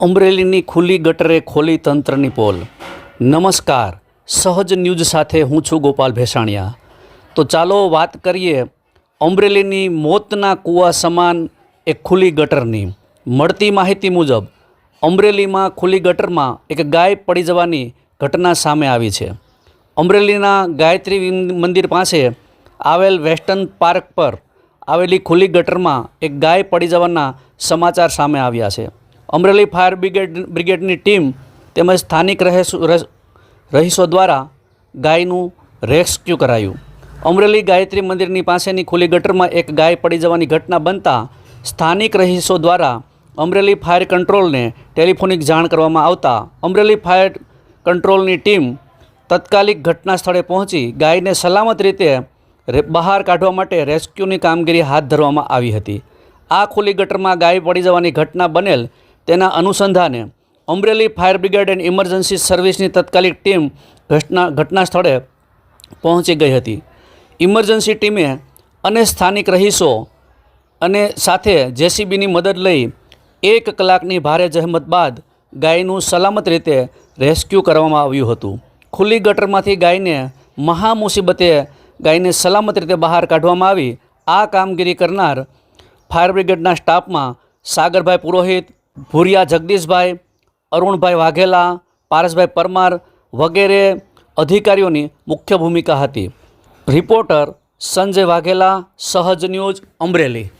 અમરેલીની ખુલ્લી ગટરે ખોલી તંત્રની પોલ. નમસ્કાર. સહજ ન્યૂઝ સાથે હું છું ગોપાલ ભેસાણિયા. તો ચાલો વાત કરીએ અમરેલીની મોતના કૂવા સમાન એક ખુલ્લી ગટરની. મળતી માહિતી મુજબ, અમરેલીમાં ખુલ્લી ગટરમાં એક ગાય પડી જવાની ઘટના સામે આવી છે. અમરેલીના ગાયત્રી મંદિર પાસે આવેલ વેસ્ટર્ન પાર્ક પર આવેલી ખુલ્લી ગટરમાં એક ગાય પડી જવાના સમાચાર સામે આવ્યા છે. અમરેલી ફાયર બ્રિગેડ બ્રિગેડની ટીમ તેમજ સ્થાનિક રહેશો રહ- રહીશો દ્વારા ગાયનું રેસ્ક્યુ કરાયું. અમરેલી ગાયત્રી મંદિરની પાસેની ખુલ્લી ગટરમાં એક ગાય પડી જવાની ઘટના બનતા સ્થાનિક રહીશો દ્વારા અમરેલી ફાયર કંટ્રોલને ટેલિફોનિક જાણ કરવામાં આવતા અમરેલી ફાયર કંટ્રોલની ટીમ તત્કાલિક ઘટના સ્થળે પહોંચી ગાયને સલામત રીતે બહાર કાઢવા માટે રેસ્ક્યુની કામગીરી હાથ ધરવામાં આવી હતી. આ ખુલ્લી ગટરમાં ગાય પડી જવાની ઘટના બનેલ તેના અનુસંધાને Amreli fire brigade and emergency સર્વિસની તત્કાલિક ટીમ ઘટના ઘટના સ્થળે પહોંચી ગઈ હતી. ઇમરજન્સી ટીમે અને સ્થાનિક રહીશો અને સાથે જેસીબીની મદદ લઈ એક કલાકની ભારે જહેમત બાદ ગાયનું સલામત રીતે રેસ્ક્યુ કરવામાં આવ્યું હતું. ખુલ્લી ગટરમાંથી ગાયને મહા મુસીબતે ગાયને સલામત રીતે બહાર કાઢવામાં આવી આ કામગીરી કરનાર ફાયર બ્રિગેડના સ્ટાફમાં સાગરભાઈ પુરોહિત ભૂરિયા, જગદીશભાઈ, અરુણભાઈ વાઘેલા, પારસભાઈ પરમાર વગેરે અધિકારીઓની મુખ્ય ભૂમિકા હતી. રિપોર્ટર સંજય વાઘેલા, સહજ ન્યૂઝ અમરેલી.